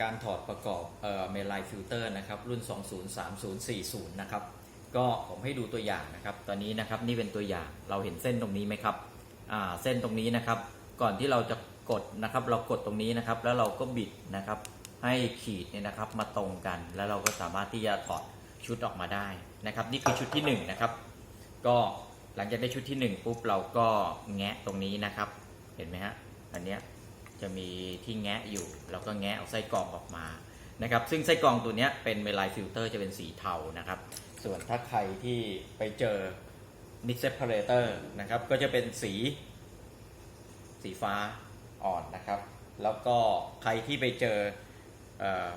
การถอดประกอบเอ่อเมลไลฟิลเตอร์นะครับรุ่น 203040 นะครับก็ผมให้ดูตัวอย่างนะครับตอนนี้นะครับนี่เป็นตัวอย่างเราเห็นเส้นตรงนี้ไหมครับอ่าเส้นตรงนี้นะครับ ก่อนที่เราจะกดนะครับ เรากดตรงนี้นะครับ แล้วเราก็บิดนะครับ ให้ขีดเนี่ยนะครับมาตรงกัน แล้วเราก็สามารถที่จะถอดชุดออกมาได้นะครับ นี่คือชุดที่หนึ่งนะครับ ก็หลังจากได้ชุดที่หนึ่งปุ๊บเราก็แงะตรงนี้นะครับ เห็นไหมฮะอันเนี้ย จะมีที่แงะอยู่เราก็แงะเอาไส้กรองออกมานะครับ ซึ่งไส้กรองตัวนี้เป็นเมลไลฟิลเตอร์จะเป็นสีเทานะครับ ส่วนถ้าใครที่ไปเจอ Mix Separator นะครับ ก็จะเป็นสี สีฟ้าอ่อนนะครับ แล้วก็ใครที่ไปเจอ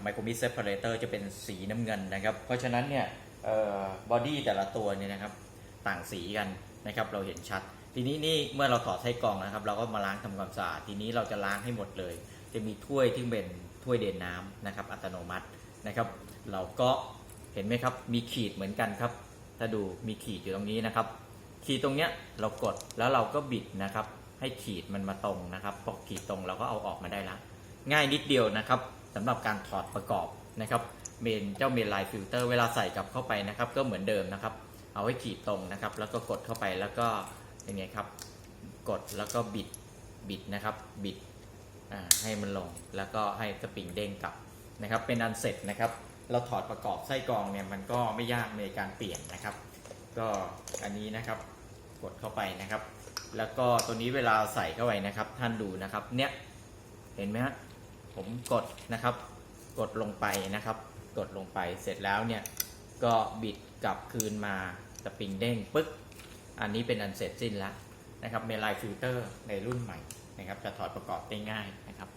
ไมโครมิสเซปเปอเรเตอร์จะเป็นสีน้ำเงินนะครับ เพราะฉะนั้นเนี่ยบอดี้แต่ละตัวเนี่ยนะครับ ต่างสีกันนะครับ เราเห็นชัด ทีนี้นี่เมื่อเราถอดไส้กรองนะครับ เราก็มาล้างทำความสะอาดทีนี้เราจะล้างให้หมดเลย จะมีถ้วยที่เป็นถ้วยเด่นน้ำนะครับ อัตโนมัตินะครับ เราก็เห็นไหมครับ มีขีดเหมือนกันครับ ถ้าดูมีขีดอยู่ตรงนี้นะครับ ขีดตรงเนี้ยเรากดแล้วเราก็บิดนะครับ ให้ขีดมันมาตรงนะครับพอขีดตรงเราก็เอาออกมาได้ละง่ายนิดเดียวนะครับสำหรับการถอดประกอบนะครับเมนเจ้าเมนไลน์ฟิลเตอร์เวลาใส่กลับเข้าไปนะครับ ก็เหมือนเดิมนะครับ เอาให้ขีดตรงนะครับ แล้วก็กดเข้าไปแล้วก็ ยังไงครับ กดแล้วก็บิดบิดนะครับบิดให้มันลงแล้วก็ให้สปริงเด้งกลับนะครับ เป็นอันเสร็จนะครับ เราถอดประกอบไส้กรองเนี่ยมันก็ไม่ยากในการเปลี่ยนนะครับ ก็อันนี้นะครับกดเข้าไปนะครับ แล้วก็ตัวนี้เวลาใส่เข้าไปนะครับ ท่านดูนะครับเนี่ยเห็นไหมฮะผมกดนะครับ กดลงไปนะครับ กดลงไปเสร็จแล้วเนี่ยก็บิดกลับคืนมาสปริงเด้งปึ๊ก อันนี้เป็นอันเสร็จสิ้นแล้วนะครับเมลไลฟิลเตอร์ในรุ่นใหม่นะครับจะถอดประกอบได้ง่ายนะครับ